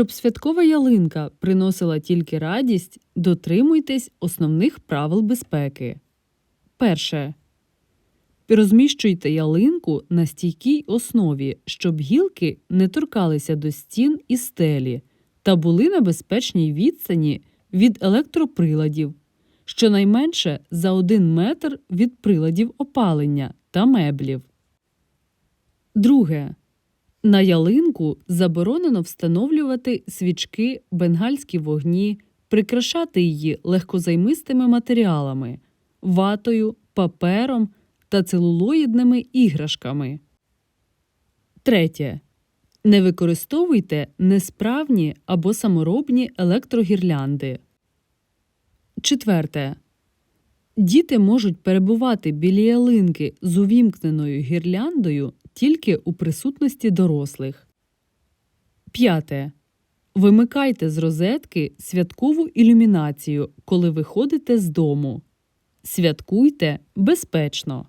Щоб святкова ялинка приносила тільки радість, дотримуйтесь основних правил безпеки. Перше. Розміщуйте ялинку на стійкій основі, щоб гілки не торкалися до стін і стелі та були на безпечній відстані від електроприладів, щонайменше за 1 метр від приладів опалення та меблів. Друге. На ялинку заборонено встановлювати свічки, бенгальські вогні, прикрашати її легкозаймистими матеріалами, ватою, папером та целулоїдними іграшками. Третє. Не використовуйте несправні або саморобні електрогірлянди. Четверте. Діти можуть перебувати біля ялинки з увімкненою гірляндою тільки у присутності дорослих. П'яте. Вимикайте з розетки святкову ілюмінацію, коли виходите з дому. Святкуйте безпечно.